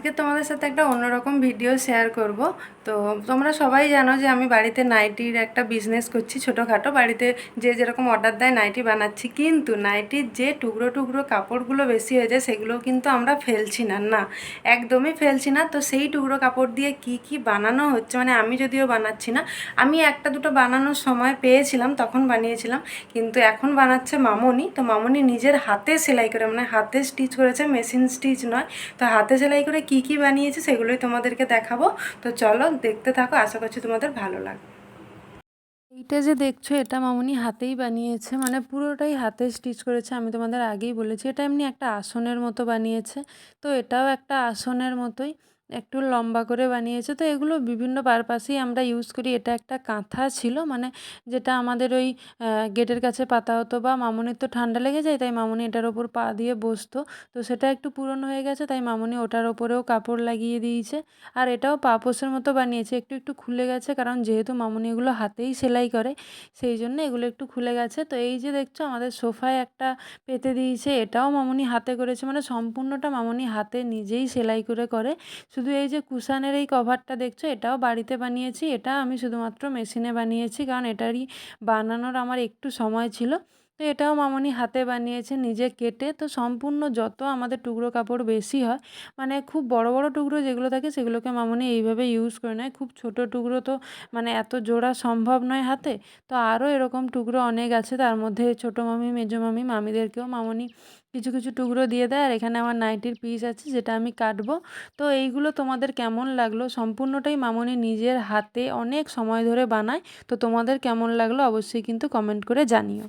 আজকে তোমাদের সাথে একটা অন্যরকম ভিডিও শেয়ার করব। তো তোমরা সবাই জানো যে আমি বাড়িতে নাইটির একটা বিজনেস করছি ছোটোখাটো। বাড়িতে যে যেরকম অর্ডার দেয়, নাইটি বানাচ্ছি। কিন্তু নাইটির যে টুকরো টুকরো কাপড়গুলো বেশি হয়ে যায়, সেগুলো কিন্তু আমরা ফেলছি না না। একদমই ফেলছি না। তো সেই টুকরো কাপড় দিয়ে কি কি বানানো হচ্ছে? মানে আমি যদিও বানাচ্ছি না, আমি একটা দুটো বানানোর সময় পেয়েছিলাম, তখন বানিয়েছিলাম। কিন্তু এখন বানাচ্ছে মামনি। তো মামনি নিজের হাতে সেলাই করে মানে হাতে স্টিচ করেছে মেশিন স্টিচ নয়। তো হাতে সেলাই করে কি কি বানিয়েছে সেগুলোই তোমাদেরকে দেখাবো। তো চলো দেখতে থাকো, আশা করছি তোমাদের ভালো লাগবে। এইটা যে দেখছ, এটা মামুনি হাতেই বানিয়েছে মানে পুরোটাই হাতে স্টিচ করেছে, আমি তোমাদের আগেই বলেছি। এটা এমনি একটা আসনের মতো বানিয়েছে, তো এটাও একটা আসনের মতোই। একটু লম্বা করে বানিয়েছে। তো এগুলো বিভিন্ন পারপাসেই আমরা ইউজ করি। এটা একটা কাঁথা ছিল মানে যেটা আমাদের ওই গেটের কাছে পাতা হতো বা মামুনির তো ঠান্ডা লেগে যায়, তাই মামুনি এটার ওপর পা দিয়ে বসতো। তো সেটা একটু পুরনো হয়ে গেছে, তাই মামুনি ওটার ওপরেও কাপড় লাগিয়ে দিয়েছে। আর এটাও পাপোসের মতো বানিয়েছে। একটু একটু খুলে গেছে, কারণ যেহেতু মামুনি এগুলো হাতেই সেলাই করে, সেই জন্য এগুলো একটু খুলে গেছে। তো এই যে দেখছ, আমাদের সোফায় একটা পেতে দিয়েছে। এটাও মামুনি হাতে করেছে মানে সম্পূর্ণটা মামুনি হাতে নিজেই সেলাই করে করে। শুধু এই যে কুশানের এই কভারটা দেখছ, এটাও বাড়িতে বানিয়েছি, এটা আমি শুধুমাত্র মেশিনে বানিয়েছি, কারণ এটারই বানানোর আমার একটু সময় ছিল। তো এটাও মামনি হাতে বানিয়েছে নিজে কেটে। তো সম্পূর্ণ যত আমাদের টুকরো কাপড় বেশি হয় মানে খুব বড় বড় টুকরো যেগুলো থাকে সেগুলোকে মামনি এইভাবে ইউজ করে নেয়। খুব ছোট টুকরো তো মানে এত জোড়া সম্ভব নয় হাতে। তো আরও এরকম টুকরো অনেক আছে, তার মধ্যে ছোটো মামি, মেজো মামি, মামিদেরকেও মামনি কিছু কিছু টুকরো দিয়ে দেয়। আর এখানে আমার নাইটির পিস আছে যেটা আমি কাটবো। তো এইগুলো তোমাদের কেমন লাগল সম্পূর্ণটাই মামনি নিজের হাতে অনেক সময় ধরে বানায়। তো তোমাদের কেমন লাগল অবশ্যই কিন্তু কমেন্ট করে জানিও।